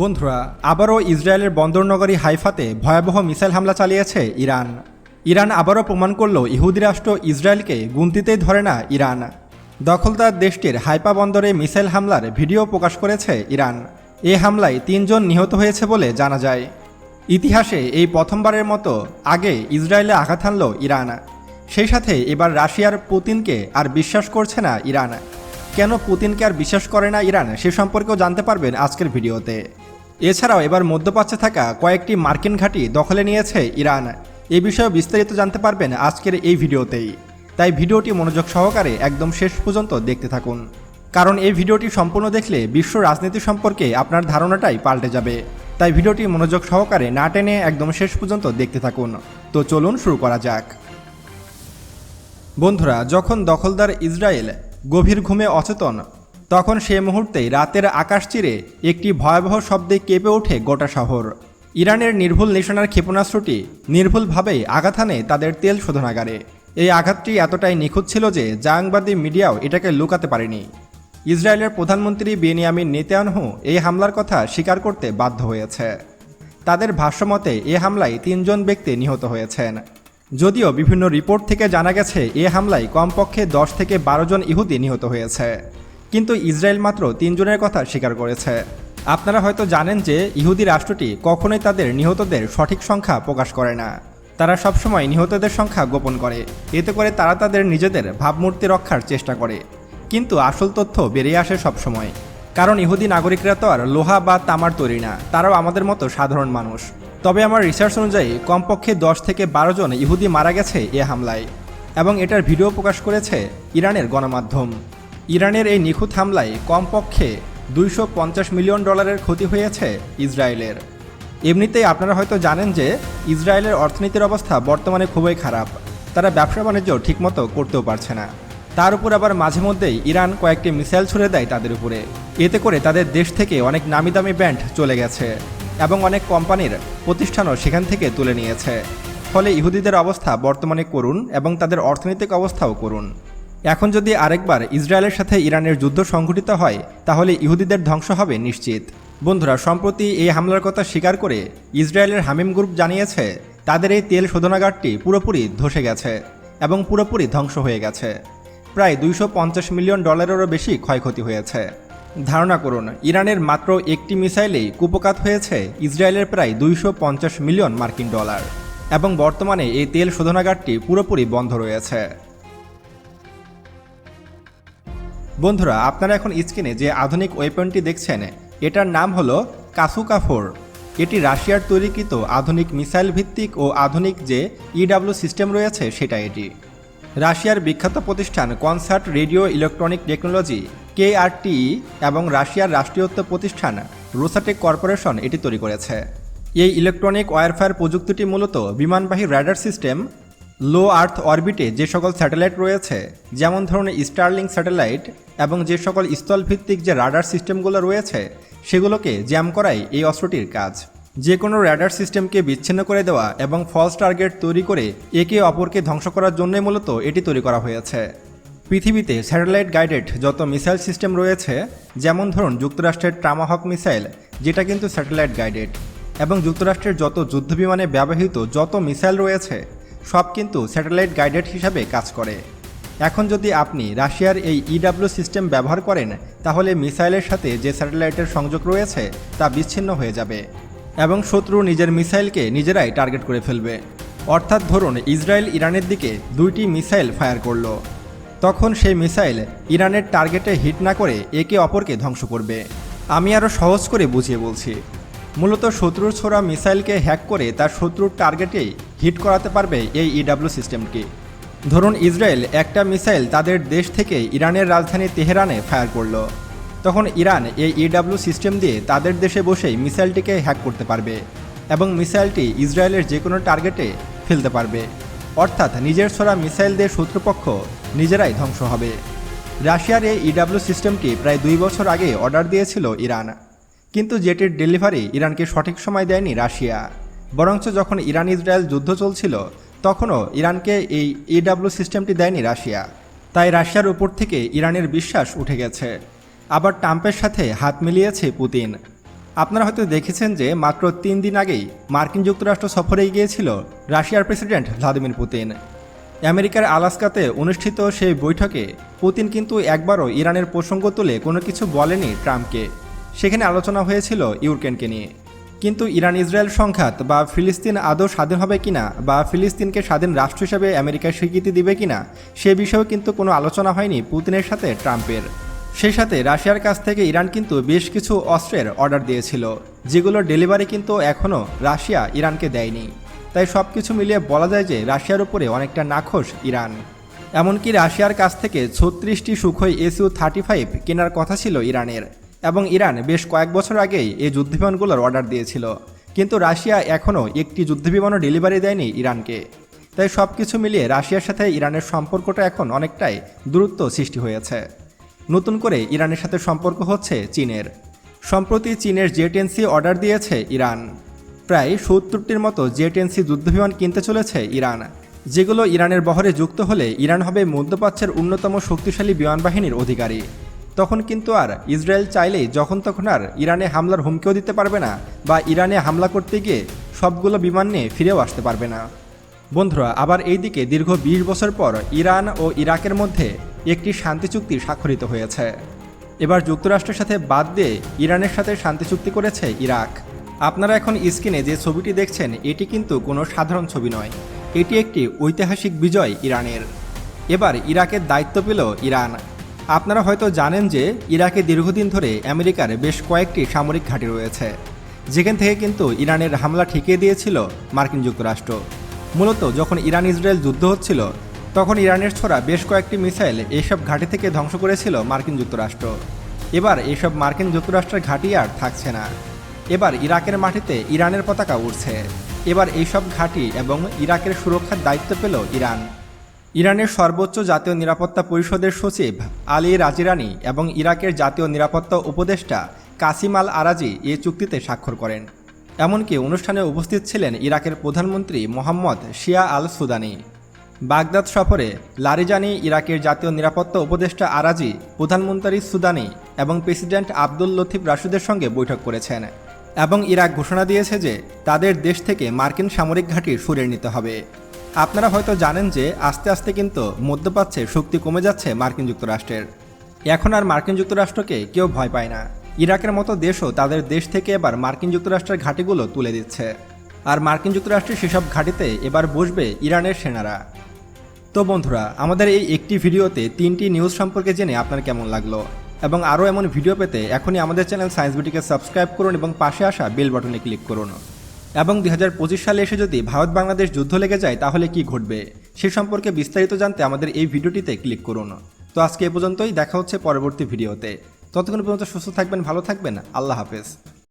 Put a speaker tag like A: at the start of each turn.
A: বন্ধুরা, আবারও ইসরায়েলের বন্দরনগরী হাইফাতে ভয়াবহ মিসাইল হামলা চালিয়েছে ইরান। ইরান আবারও প্রমাণ করল ইহুদি রাষ্ট্র ইসরায়েলকে গুনতিতেই ধরে না ইরান। দখলদার দেশটির হাইপা বন্দরে মিসাইল হামলার ভিডিও প্রকাশ করেছে ইরান। এ হামলায় তিনজন নিহত হয়েছে বলে জানা যায়। ইতিহাসে এই প্রথমবারের মতো আগে ইসরায়েলে আঘাত হানল ইরান। সেই সাথে এবার রাশিয়ার পুতিনকে আর বিশ্বাস করছে না ইরান। কেন পুতিনকে আর বিশ্বাস করে না ইরান, সে সম্পর্কেও জানতে পারবেন আজকের ভিডিওতে। এছাড়াও এবার মধ্যপ্রাচ্যে থাকা কয়েকটি মার্কিন ঘাঁটি দখলে নিয়েছে ইরান। এ বিষয়ে বিস্তারিত জানতে পারবেন আজকের এই ভিডিওতেই। তাই ভিডিওটি মনোযোগ সহকারে একদম শেষ পর্যন্ত দেখতে থাকুন। কারণ এই ভিডিওটি সম্পূর্ণ দেখলে বিশ্ব রাজনীতি সম্পর্কে আপনার ধারণাটাই পাল্টে যাবে। তাই ভিডিওটি মনোযোগ সহকারে না টেনে একদম শেষ পর্যন্ত দেখতে থাকুন। তো চলুন শুরু করা যাক। বন্ধুরা, যখন দখলদার ইসরায়েল গভীর ঘুমে অচেতন তখন সে মুহূর্তেই রাতের আকাশ চিরে একটি ভয়াবহ শব্দে কেঁপে ওঠে গোটা শহর। ইরানের নির্ভুল নিশানার ক্ষেপণাস্ত্রটি নির্ভুলভাবেই আঘাত হানে তাদের তেল শোধনাগারে। এই আঘাতটি এতটাই নিখুঁত ছিল যে জাংবাদী মিডিয়াও এটাকে লুকাতে পারেনি। ইসরায়েলের প্রধানমন্ত্রী বেনিয়ামিন নেতানহু এই হামলার কথা স্বীকার করতে বাধ্য হয়েছে। তাদের ভাষ্যমতে এ হামলায় তিনজন ব্যক্তি নিহত হয়েছেন। যদিও বিভিন্ন রিপোর্ট থেকে জানা গেছে, এ হামলায় কমপক্ষে দশ থেকে বারো জন ইহুদি নিহত হয়েছে। কিন্তু ইসরায়েল মাত্র তিনজনের কথা স্বীকার করেছে। আপনারা হয়তো জানেন যে ইহুদি রাষ্ট্রটি কখনোই তাদের নিহতদের সঠিক সংখ্যা প্রকাশ করে না। তারা সবসময় নিহতদের সংখ্যা গোপন করে। এতে করে তারা তাদের নিজেদের ভাবমূর্তি রক্ষার চেষ্টা করে। কিন্তু আসল তথ্য বেরিয়ে আসে সবসময়। কারণ ইহুদি নাগরিকরা তো আর লোহা বা তামার তৈরি না। তারাও আমাদের মতো সাধারণ মানুষ। তবে আমার রিসার্চ অনুযায়ী কমপক্ষে দশ থেকে বারো জন ইহুদি মারা গেছে এ হামলায়। এবং এটার ভিডিও প্রকাশ করেছে ইরানের গণমাধ্যম। ইরানের এই নিখুঁত হামলায় কমপক্ষে দুইশো পঞ্চাশ মিলিয়ন ডলারের ক্ষতি হয়েছে ইসরায়েলের। এমনিতেই আপনারা হয়তো জানেন যে ইসরায়েলের অর্থনীতির অবস্থা বর্তমানে খুবই খারাপ। তারা ব্যবসা বাণিজ্য ঠিকমতো করতেও পারছে না। তার উপর আবার মাঝে মধ্যেই ইরান কয়েকটি মিসাইল ছুড়ে দেয় তাদের উপরে। এতে করে তাদের দেশ থেকে অনেক নামি দামি ব্যান্ড চলে গেছে এবং অনেক কোম্পানির প্রতিষ্ঠানও সেখান থেকে তুলে নিয়েছে। ফলে ইহুদিদের অবস্থা বর্তমানে করুন এবং তাদের অর্থনৈতিক অবস্থাও করুন এখন যদি আরেকবার ইসরায়েলের সাথে ইরানের যুদ্ধ সংঘটিত হয়, তাহলে ইহুদিদের ধ্বংস হবে নিশ্চিত। বন্ধুরা, সম্প্রতি এই হামলার কথা স্বীকার করে ইসরায়েলের হামিম গ্রুপ জানিয়েছে, তাদের এই তেল শোধনাগারটি পুরোপুরি ধসে গেছে এবং পুরোপুরি ধ্বংস হয়ে গেছে। প্রায় দুইশো পঞ্চাশ মিলিয়ন ডলারেরও বেশি ক্ষয়ক্ষতি হয়েছে। ধারণা করুন, ইরানের মাত্র একটি মিসাইলেই কুপকাত হয়েছে ইসরায়েলের প্রায় দুইশো পঞ্চাশ মিলিয়ন মার্কিন ডলার এবং বর্তমানে এই তেল শোধনাগারটি পুরোপুরি বন্ধ রয়েছে। বন্ধুরা, আপনারা এখন স্ক্রিনে যে আধুনিক ওয়েপনটি দেখছেন, এটার নাম হলো কাসুকাফোর এটি রাশিয়ার তৈরিকৃত আধুনিক মিসাইল ভিত্তিক ও আধুনিক যে ইডাব্লিউ সিস্টেম রয়েছে, সেটা এটি। রাশিয়ার বিখ্যাত প্রতিষ্ঠান concern radio electronic technology KRET এবং রাশিয়ার রাষ্ট্রীয়ত্ব প্রতিষ্ঠান রোসাটেক কর্পোরেশন এটি তৈরি করেছে। এই ইলেকট্রনিক ওয়ারফেয়ার প্রযুক্তিটি মূলত বিমানবাহী র্যাডার সিস্টেম লো আর্থ অরবিটে যে সকল স্যাটেলাইট রয়েছে, যেমন ধরুন স্টারলিং স্যাটেলাইট এবং যে সকল স্থলভিত্তিক যে রাডার সিস্টেমগুলো রয়েছে, সেগুলোকে জ্যাম করাই এই অস্ত্রটির কাজ। যে কোনো র্যাডার সিস্টেমকে বিচ্ছিন্ন করে দেওয়া এবং ফলস টার্গেট তৈরি করে একে অপরকে ধ্বংস করার জন্যই মূলত এটি তৈরি করা হয়েছে। পৃথিবীতে স্যাটেলাইট গাইডেড যত মিসাইল সিস্টেম রয়েছে, যেমন ধরুন যুক্তরাষ্ট্রের ট্রামাহক মিসাইল, যেটা কিন্তু স্যাটেলাইট গাইডেড, এবং যুক্তরাষ্ট্রের যত যুদ্ধবিমানে ব্যবহৃত যত মিসাইল রয়েছে সব কিন্তু স্যাটেলাইট গাইডেড হিসাবে কাজ করে। এখন যদি আপনি রাশিয়ার এই ইডাব্লিউ সিস্টেম ব্যবহার করেন, তাহলে মিসাইলের সাথে যে স্যাটেলাইটের সংযোগ রয়েছে, তা বিচ্ছিন্ন হয়ে যাবে এবং শত্রু নিজের মিসাইলকে নিজেরাই টার্গেট করে ফেলবে। অর্থাৎ ধরুন, ইসরায়েল ইরানের দিকে দুইটি মিসাইল ফায়ার করল। তখন সেই মিসাইল ইরানের টার্গেটে হিট না করে একে অপরকে ধ্বংস করবে। আমি আরও সহজ করে বুঝিয়ে বলছি, মূলত শত্রুর ছোড়া মিসাইলকে হ্যাক করে তার শত্রুর টার্গেটেই হিট করাতে পারবে এই ইডাব্লিউ সিস্টেমটি ধরুন ইসরায়েল একটা মিসাইল তাদের দেশ থেকে ইরানের রাজধানী তেহরানে ফায়ার করল। তখন ইরান এই ইডাব্লিউ সিস্টেম দিয়ে তাদের দেশে বসেই মিসাইলটিকে হ্যাক করতে পারবে এবং মিসাইলটি ইসরায়েলের যে কোনো টার্গেটে ফেলতে পারবে। অর্থাৎ নিজের ছোড়া মিসাইল দিয়ে শত্রুপক্ষ নিজেরাই ধ্বংস হবে। রাশিয়ার এই ইডাব্লিউ সিস্টেমটি প্রায় দুই বছর আগে অর্ডার দিয়েছিল ইরান। কিন্তু যেটির ডেলিভারি ইরানকে সঠিক সময় দেয়নি রাশিয়া। বরঞ্চ যখন ইরান ইসরায়েল যুদ্ধ চলছিল, তখনও ইরানকে এই ইডাব্লিউ সিস্টেমটি দেয়নি রাশিয়া। তাই রাশিয়ার উপর থেকে ইরানের বিশ্বাস উঠে গেছে। আবার ট্রাম্পের সাথে হাত মিলিয়েছে পুতিন। আপনারা হয়তো দেখেছেন যে মাত্র তিন দিন আগেই মার্কিন যুক্তরাষ্ট্র সফরে গিয়েছিল রাশিয়ার প্রেসিডেন্ট ভ্লাদিমির পুতিন। আমেরিকার আলাস্কাতে অনুষ্ঠিত সেই বৈঠকে পুতিন কিন্তু একবারও ইরানের প্রসঙ্গ তুলে কোনো কিছু বলেনি ট্রাম্পকে। সেখানে আলোচনা হয়েছিল ইউক্রেনকে নিয়ে। কিন্তু ইরান ইসরায়েল সংঘাত বা ফিলিস্তিন আদৌ স্বাধীন হবে কিনা বা ফিলিস্তিনকে স্বাধীন রাষ্ট্র হিসেবে আমেরিকা স্বীকৃতি দিবে কিনা, সে বিষয়েও কিন্তু কোনো আলোচনা হয়নি পুতিনের সাথে ট্রাম্পের। সেই সাথে রাশিয়ার কাছ থেকে ইরান কিন্তু বেশ কিছু অস্ত্রের অর্ডার দিয়েছিল, যেগুলোর ডেলিভারি কিন্তু এখনও রাশিয়া ইরানকে দেয়নি। তাই সব কিছু মিলিয়ে বলা যায় যে রাশিয়ার উপরে অনেকটা নাখোশ ইরান। এমনকি রাশিয়ার কাছ থেকে ছত্রিশটি সুখই এসইউ থার্টি ফাইভ কেনার কথা ছিল ইরানের। এবং ইরান বেশ কয়েক বছর আগেই এই যুদ্ধবিমানগুলোর অর্ডার দিয়েছিল। কিন্তু রাশিয়া এখনও একটি যুদ্ধবিমানও ডেলিভারি দেয়নি ইরানকে। তাই সব কিছু মিলিয়ে রাশিয়ার সাথে ইরানের সম্পর্কটা এখন অনেকটাই দূরত্ব সৃষ্টি হয়েছে। নতুন করে ইরানের সাথে সম্পর্ক হচ্ছে চীনের। সম্প্রতি চীনের জেটেন্সি অর্ডার দিয়েছে ইরান। প্রায় সত্তরটির মতো জেটেন্সি যুদ্ধবিমান কিনতে চলেছে ইরান, যেগুলো ইরানের বহরে যুক্ত হলে ইরান হবে মধ্যপ্রাচ্যের অন্যতম শক্তিশালী বিমান বাহিনীর অধিকারী। তখন কিন্তু আর ইসরায়েল চাইলেই যখন তখন আর ইরানে হামলার হুমকিও দিতে পারবে না বা ইরানে হামলা করতে গিয়ে সবগুলো বিমান নিয়ে ফিরেও আসতে পারবে না। বন্ধুরা, আবার এইদিকে দীর্ঘ ২০ বছর পর ইরান ও ইরাকের মধ্যে একটি শান্তি চুক্তি স্বাক্ষরিত হয়েছে। এবার যুক্তরাষ্ট্রের সাথে বাদ দিয়ে ইরানের সাথে শান্তি চুক্তি করেছে ইরাক। আপনারা এখন স্ক্রিনে যে ছবিটি দেখছেন, এটি কিন্তু কোনো সাধারণ ছবি নয়। এটি একটি ঐতিহাসিক বিজয় ইরানের। এবার ইরাকের দায়িত্ব পেল ইরান। আপনারা হয়তো জানেন যে ইরাকে দীর্ঘদিন ধরে আমেরিকার বেশ কয়েকটি সামরিক ঘাঁটি রয়েছে। যেখান থেকে কিন্তু ইরানের হামলা ঠেকিয়ে দিয়েছিল মার্কিন যুক্তরাষ্ট্র। মূলত যখন ইরান ইসরায়েল যুদ্ধ হচ্ছিল, তখন ইরানের ছোড়া বেশ কয়েকটি মিসাইল এইসব ঘাঁটি থেকে ধ্বংস করেছিল মার্কিন যুক্তরাষ্ট্র। এবার এইসব মার্কিন যুক্তরাষ্ট্রের ঘাঁটি আর থাকছে না। এবার ইরাকের মাটিতে ইরানের পতাকা উঠছে এবার এইসব ঘাঁটি এবং ইরাকের সুরক্ষার দায়িত্ব পেল ইরান। ইরানের সর্বোচ্চ জাতীয় নিরাপত্তা পরিষদের সচিব আলী রাজিরানি এবং ইরাকের জাতীয় নিরাপত্তা উপদেষ্টা কাসিম আল আরাজি এ চুক্তিতে স্বাক্ষর করেন। এমনকি অনুষ্ঠানে উপস্থিত ছিলেন ইরাকের প্রধানমন্ত্রী Mohammed Shia al Sudani. Baghdad সফরে লারিজানি ইরাকের জাতীয় নিরাপত্তা উপদেষ্টা আরাজি, প্রধানমন্ত্রী সুদানি এবং প্রেসিডেন্ট আব্দুল লতিফ রাশিদের সঙ্গে বৈঠক করেছেন এবং ইরাক ঘোষণা দিয়েছে যে তাদের দেশ থেকে মার্কিন সামরিক ঘাঁটি সরিয়ে নিতে হবে। আপনারা হয়তো জানেন যে আস্তে আস্তে কিন্তু মধ্যপ্রাচ্যে শক্তি কমে যাচ্ছে মার্কিন যুক্তরাষ্ট্রের। এখন আর মার্কিন যুক্তরাষ্ট্রকে কেউ ভয় পায় না। ইরাকের মতো দেশও তাদের দেশ থেকে এবার মার্কিন যুক্তরাষ্ট্রের ঘাঁটিগুলো তুলে দিচ্ছে। আর মার্কিন যুক্তরাষ্ট্রের সেসব ঘাঁটিতে এবার বসবে ইরানের সেনারা। তো বন্ধুরা, আমাদের এই একটি ভিডিওতে তিনটি নিউজ সম্পর্কে জেনে আপনার কেমন লাগল? এবং আরও এমন ভিডিও পেতে এখনই আমাদের চ্যানেল সায়েন্স বিটিকে সাবস্ক্রাইব করুন এবং পাশে আসা বেল বাটনে ক্লিক করুন। এবং দু হাজার পঁচিশ সালে এসে যদি ভারত বাংলাদেশ যুদ্ধ লেগে যায়, তাহলে কি ঘটবে? সে সম্পর্কে বিস্তারিত জানতে আমাদের এই ভিডিওটিতে ক্লিক করুন। তো আজকে এ পর্যন্তই, দেখা হচ্ছে পরবর্তী ভিডিওতে। ততক্ষণ পর্যন্ত সুস্থ থাকবেন, ভালো থাকবেন, আল্লাহ হাফেজ।